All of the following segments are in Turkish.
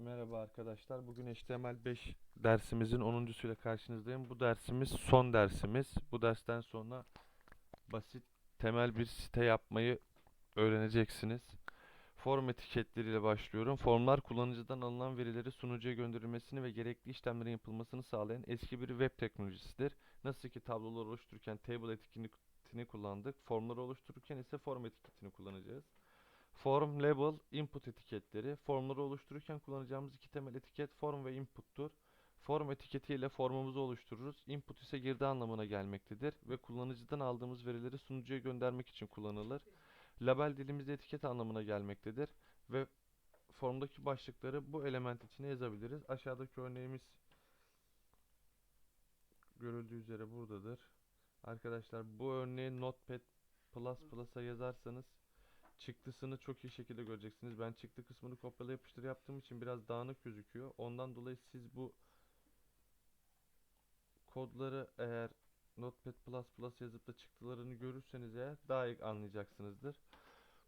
Merhaba arkadaşlar. Bugün HTML5 dersimizin 10.suyla karşınızdayım. Bu dersimiz son dersimiz. Bu dersten sonra basit temel bir site yapmayı öğreneceksiniz. Form etiketleriyle başlıyorum. Formlar kullanıcıdan alınan verileri sunucuya gönderilmesini ve gerekli işlemlerin yapılmasını sağlayan eski bir web teknolojisidir. Nasıl ki tablolar oluştururken table etiketini kullandık. Formları oluştururken ise form etiketini kullanacağız. Form, label, input etiketleri. Formları oluştururken kullanacağımız iki temel etiket form ve input'tur. Form etiketi ile formumuzu oluştururuz. Input ise girdi anlamına gelmektedir ve kullanıcıdan aldığımız verileri sunucuya göndermek için kullanılır. Label dilimizde etiket anlamına gelmektedir ve formdaki başlıkları bu element içine yazabiliriz. Aşağıdaki örneğimiz görüldüğü üzere buradadır. Arkadaşlar bu örneği Notepad++ Plus'a yazarsanız çıktısını çok iyi şekilde göreceksiniz. Ben çıktı kısmını kopyala yapıştır yaptığım için biraz dağınık gözüküyor. Ondan dolayı siz bu kodları eğer Notepad++ yazıp da çıktılarını görürseniz eğer daha iyi anlayacaksınızdır.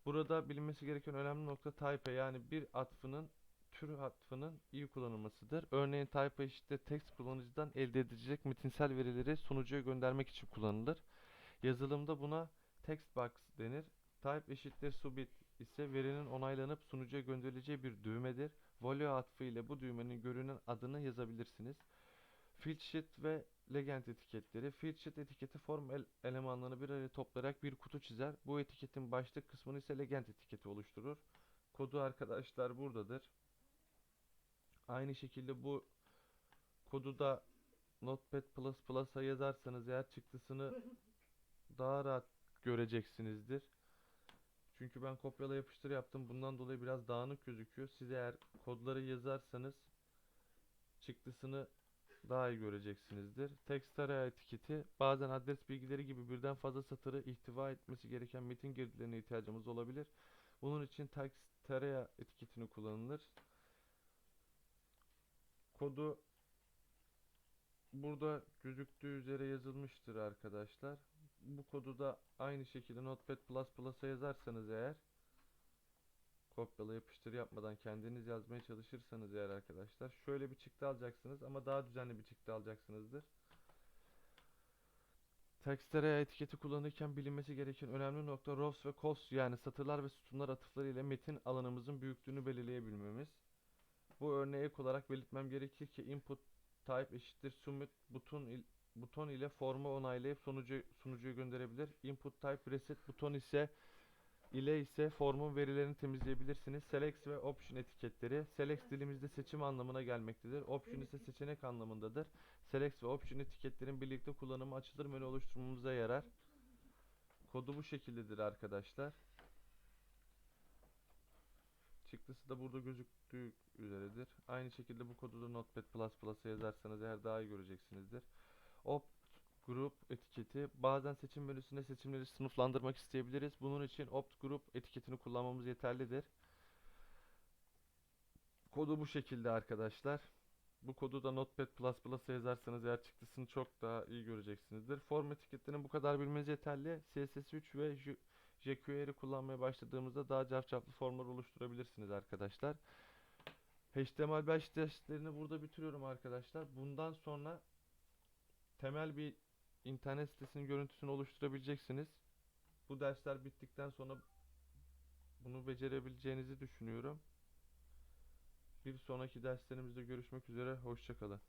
Burada bilinmesi gereken önemli nokta type yani bir atfının tür atfının iyi kullanılmasıdır. Örneğin type eşittir text kullanıcıdan elde edilecek metinsel verileri sunucuya göndermek için kullanılır. Yazılımda buna text box denir. Type eşittir subit ise verinin onaylanıp sunucuya gönderileceği bir düğmedir. Value atfı ile bu düğmenin görünen adını yazabilirsiniz. Field sheet ve legend etiketleri. Field sheet etiketi form el- elemanlarını bir araya toplayarak bir kutu çizer. Bu etiketin başlık kısmını ise legend etiketi oluşturur. Kodu arkadaşlar buradadır. Aynı şekilde bu kodu da Notepad++'a yazarsanız eğer çıktısını daha rahat göreceksinizdir. Çünkü ben kopyala yapıştır yaptım. Bundan dolayı biraz dağınık gözüküyor. Siz eğer kodları yazarsanız çıktısını daha iyi göreceksinizdir. Text araya etiketi bazen adres bilgileri gibi birden fazla satırı ihtiva etmesi gereken metin girdilerine ihtiyacımız olabilir. Bunun için text araya etiketini kullanılır. Kodu burada gözüktüğü üzere yazılmıştır arkadaşlar. Bu kodu da aynı şekilde Notepad++'a yazarsanız eğer kopyala yapıştır yapmadan kendiniz yazmaya çalışırsanız eğer arkadaşlar şöyle bir çıktı alacaksınız ama daha düzenli bir çıktı alacaksınızdır. Tekstlere etiketi kullanırken bilinmesi gereken önemli nokta rows ve columns yani satırlar ve sütunlar atıfları ile metin alanımızın büyüklüğünü belirleyebilmemiz. Bu örneğe ek olarak belirtmem gerekir ki input type eşittir submit buton buton ile formu onaylayıp sonucu sunucuya gönderebilir. Input type reset buton ise ile ise formun verilerini temizleyebilirsiniz. Select ve option etiketleri. Select dilimizde seçim anlamına gelmektedir. Option ise seçenek anlamındadır. Select ve option etiketlerin birlikte kullanımı açılır menü oluşturmamıza yarar. Kodu bu şekildedir arkadaşlar. Çıktısı da burada gözüktüğü üzeredir. Aynı şekilde bu kodu da Notepad++'a yazarsanız eğer daha iyi göreceksinizdir. Opt grup etiketi bazen seçim menüsünde seçimleri sınıflandırmak isteyebiliriz. Bunun için opt grup etiketini kullanmamız yeterlidir. Kodu bu şekilde arkadaşlar. Bu kodu da Notepad++'a yazarsanız eğer çıktısını çok daha iyi göreceksinizdir. Form etiketlerini bu kadar bilmeniz yeterli. CSS3 ve jQuery kullanmaya başladığımızda daha cafcaflı formlar oluşturabilirsiniz arkadaşlar. HTML5 derslerini burada bitiriyorum arkadaşlar. Bundan sonra temel bir internet sitesinin görüntüsünü oluşturabileceksiniz. Bu dersler bittikten sonra bunu becerebileceğinizi düşünüyorum. Bir sonraki derslerimizde görüşmek üzere. Hoşçakalın.